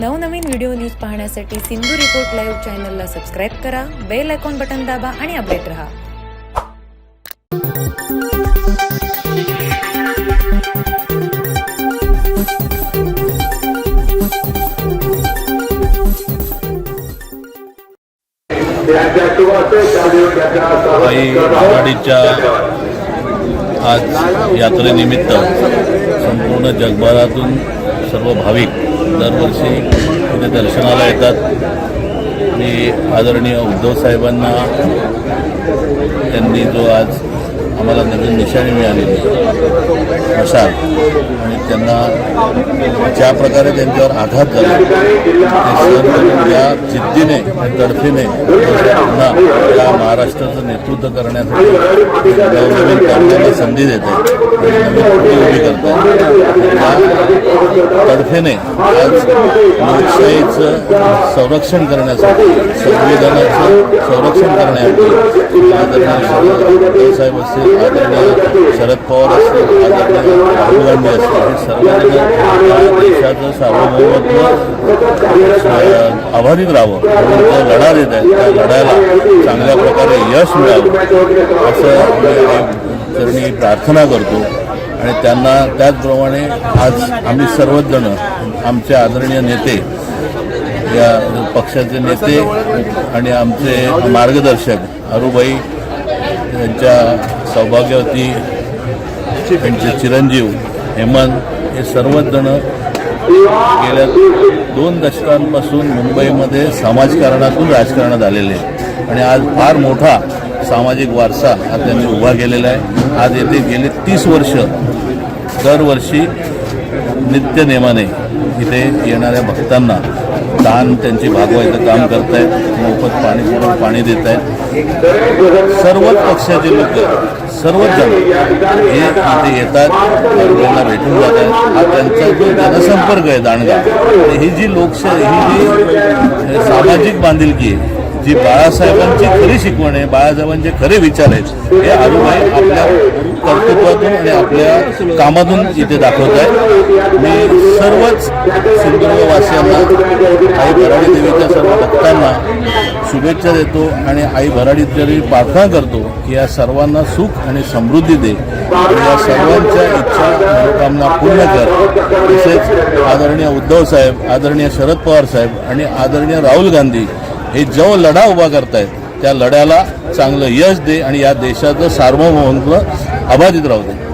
नवनवीन video news पाहण्यासाठी Sindhu report live चॅनलला सबस्क्राईब करा बेल आयकॉन बटन दाबा आणि अपडेट रहा. काही आघाडीच्या आज यात्रेनिमित्त संपूर्ण जगभरातून सर्व भाविक दरवर्षी इथे दर्शनाला येतात. आणि आदरणीय उद्धव साहेबांना त्यांनी जो आज आम्हाला नवीन निशाणी मिळालेली मशाल. आणि त्यांना ज्या प्रकारे त्यांच्यावर आघात झाला ते सहन या जिद्दीने तडफीने पुन्हा या महाराष्ट्राचं नेतृत्व करण्यासाठी नवनवीन तरुणांना संधी देते नवीन कृती उभी करतात त्या तडफेने आज लोकशाहीचं संरक्षण करण्यासाठी संविधानाचं संरक्षण करण्यासाठी आदरणीय साहेब असतील शरद पवार असतील आदरणीय राहुल गांधी असतील हे देशाचं सार्वभौमत्व अ, आभारीत राहावं. म्हणून जो लढा देत आहेत. त्या लढ्याला चांगल्या प्रकारे यश मिळावं. असं मी चरणी प्रार्थना करतो. आणि त्यांना त्याचप्रमाणे आज आम्ही सर्वजण आमचे आदरणीय नेते या पक्षाचे नेते आणि आमचे मार्गदर्शक अरुबाई यांच्या सौभाग्यवती त्यांचे चिरंजीव हेमंत हे सर्वचजण गेल्या दोन दशकांपासून मुंबईमध्ये समाजकारणातून राजकारणात आलेले आणि आज फार मोठा सामाजिक वारसा हा त्यांनी उभा केलेला आहे. आज येथे गेले तीस वर्ष दरवर्षी नित्यनेमाने इथे येणाऱ्या भक्तांना दान त्यांची भागवायचं काम करतायत मोफत पाणी पुरवून पाणी देत आहेत सर्वच पक्षाचे लोक सर्वच जण हे इथे येतात लोकांना भेटून जातात. हा त्यांचा जो जनसंपर्क आहे दांडगा ही जी लोकशाही ही जी सामाजिक बांधिलकी आहे जी बाळासाहेबांची खरी शिकवण आहे बाळासाहेबांचे खरे विचार आहेत हे आरुबाई आपल्या कर्तृत्वातून आणि आपल्या कामातून इथे दाखवत आहे मी सर्वच सिंधुदुर्गवासियांना आई भराडी देवीच्या सर्व भक्तांना शुभेच्छा देतो आणि आई भराडी देवी प्रार्थना करतो की या सर्वांना सुख आणि समृद्धी दे. या सर्वांच्या इच्छा मनोकामना पूर्ण कर. तसेच आदरणीय उद्धव साहेब आदरणीय शरद पवार साहेब आणि आदरणीय राहुल गांधी हे जो लढा उभा करतायत त्या लढ्याला चांगलं यश दे आणि या देशाचं सार्वभौमत्व अबाधित राहू दे.